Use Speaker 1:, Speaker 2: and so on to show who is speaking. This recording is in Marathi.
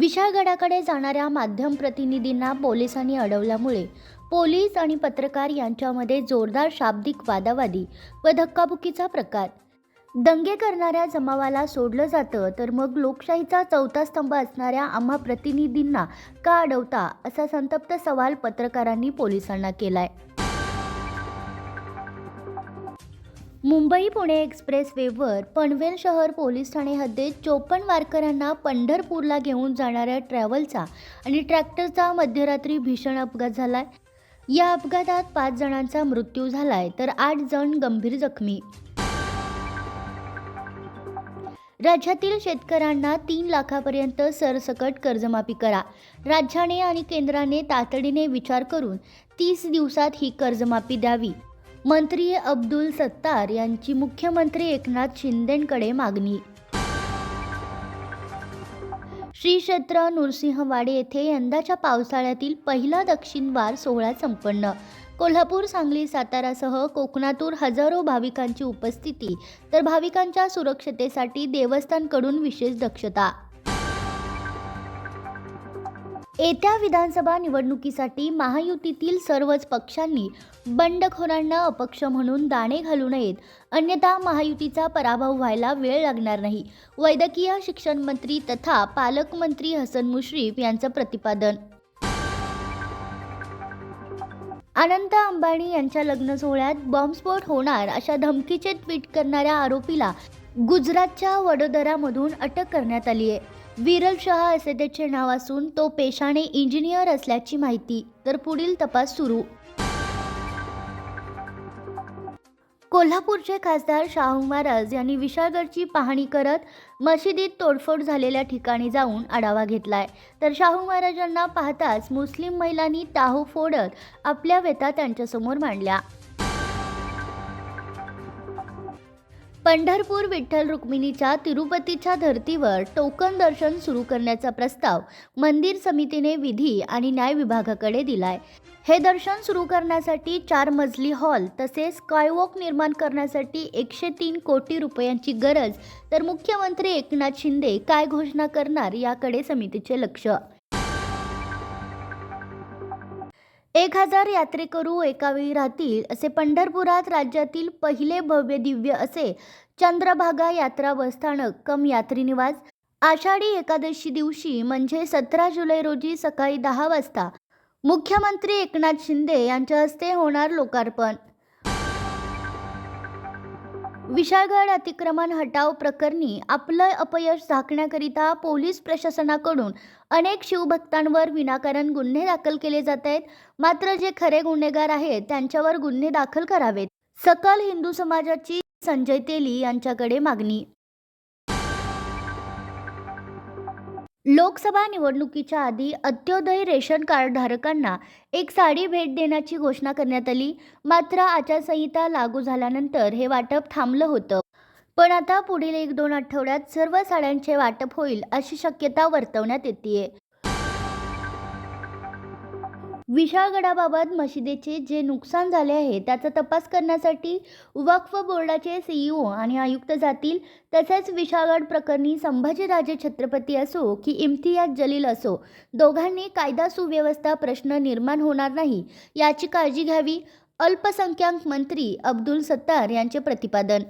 Speaker 1: विशाळगडाकडे जाणाऱ्या माध्यम प्रतिनिधींना पोलिसांनी अडवल्यामुळे पोलीस आणि पत्रकार यांच्यामध्ये जोरदार शाब्दिक वादावादी व धक्काबुक्कीचा प्रकार. दंगे करणाऱ्या जमावाला सोडलं जातं तर मग लोकशाहीचा चौथा स्तंभ असणाऱ्या आम्हा प्रतिनिधींना का अडवता असा संतप्त सवाल पत्रकारांनी पोलिसांना केलाय. मुंबई पुणे एक्सप्रेस वेवर पनवेल शहर पोलीस ठाणे हद्दीत चोपन्न वारकऱ्यांना पंढरपूरला घेऊन जाणाऱ्या ट्रॅव्हलचा आणि ट्रॅक्टरचा मध्यरात्री भीषण अपघात झालाय. या अपघातात पाच जणांचा मृत्यू झालाय तर आठ जण गंभीर जखमी. राज्यातील शेतकऱ्यांना तीन लाखापर्यंत सरसकट कर्जमाफी करा. राज्याने आणि केंद्राने तातडीने विचार करून तीस दिवसात ही कर्जमाफी द्यावी. मंत्री अब्दुल सत्तार यांची मुख्यमंत्री एकनाथ शिंदेंकडे मागणी. श्री क्षेत्र नृसिंहवाडी येथे यंदाच्या पावसाळ्यातील पहिला दक्षिण वार सोहळा संपन्न. कोल्हापूर सांगली सातारासह कोकणातून हजारो भाविकांची उपस्थिती तर भाविकांच्या सुरक्षतेसाठी देवस्थानकडून विशेष दक्षता. येत्या विधानसभा निवडणुकीसाठी महायुतीतील सर्वच पक्षांनी बंडखोरांना अपक्ष म्हणून दाणे घालू नयेत. अन्यथा महायुतीचा पराभव व्हायला वेळ लागणार नाही. वैद्यकीय शिक्षण मंत्री तथा पालकमंत्री हसन मुश्रीफ यांचं प्रतिपादन. अनंत अंबानी यांच्या लग्न सोहळ्यात बॉम्बस्फोट होणार अशा धमकीचे ट्विट करणाऱ्या आरोपीला गुजरातच्या वडोदरामधून अटक करण्यात आली आहे विरल शहा असे त्याचे नाव असून तो पेशाने इंजिनियर असल्याची माहिती. तर पुढील तपास सुरू. कोल्हापूरचे खासदार शाहू महाराज यांनी विशाळगडची पाहणी करत मशिदीत तोडफोड झालेल्या ठिकाणी जाऊन आढावा घेतलाय. तर शाहू महाराजांना पाहताच मुस्लिम महिलांनी टाहू फोडत आपल्या व्यथा त्यांच्यासमोर मांडल्या. पंढरपूर विठ्ठल रुक्मिणीच्या तिरुपतीच्या धर्तीवर टोकन दर्शन सुरू करण्याचा प्रस्ताव मंदिर समितीने विधी आणि न्याय विभागाकडे दिलाय. हे दर्शन सुरू करण्यासाठी चार मजली हॉल तसेच स्कायवॉक निर्माण करण्यासाठी एकशे तीन कोटी रुपयांची गरज तर मुख्यमंत्री एकनाथ शिंदे काय घोषणा करणार याकडे समितीचे लक्ष. एक हजार यात्रेकरू एकावेळी राहतील असे पंढरपुरात राज्यातील पहिले भव्य दिव्य असे चंद्रभागा यात्रा बसस्थानक कम यात्रीनिवास आषाढी एकादशी दिवशी म्हणजे सतरा जुलै रोजी सकाळी दहा वाजता मुख्यमंत्री एकनाथ शिंदे यांच्या हस्ते होणार लोकार्पण. विशाळगड अतिक्रमण हटाव प्रकरणी आपलं अपयश झाकण्याकरिता पोलीस प्रशासनाकडून अनेक शिवभक्तांवर विनाकारण गुन्हे दाखल केले जात आहेत. मात्र जे खरे गुन्हेगार आहेत त्यांच्यावर गुन्हे दाखल करावेत. सकल हिंदू समाजाची संजय तेली यांच्याकडे मागणी. लोकसभा निवडणुकीच्या आधी अंत्योदय रेशन कार्ड धारकांना एक साडी भेट देण्याची घोषणा करण्यात आली. मात्र आचारसंहिता लागू झाल्यानंतर हे वाटप थांबलं होतं. पण आता पुढील एक दोन आठवड्यात सर्व साड्यांचे वाटप होईल अशी शक्यता वर्तवण्यात येते विशाळगडाबाबत मशिदीचे जे नुकसान झाले आहे त्याचा तपास करण्यासाठी वक्फ बोर्डाचे सीईओ आणि आयुक्त जातील. तसेच विशाळगड प्रकरणी संभाजीराजे छत्रपती असो की इम्तियाज जलील असो दोघांनी कायदा सुव्यवस्था प्रश्न निर्माण होणार नाही याची काळजी घ्यावी अल्पसंख्याक मंत्री अब्दुल सत्तार यांचे प्रतिपादन.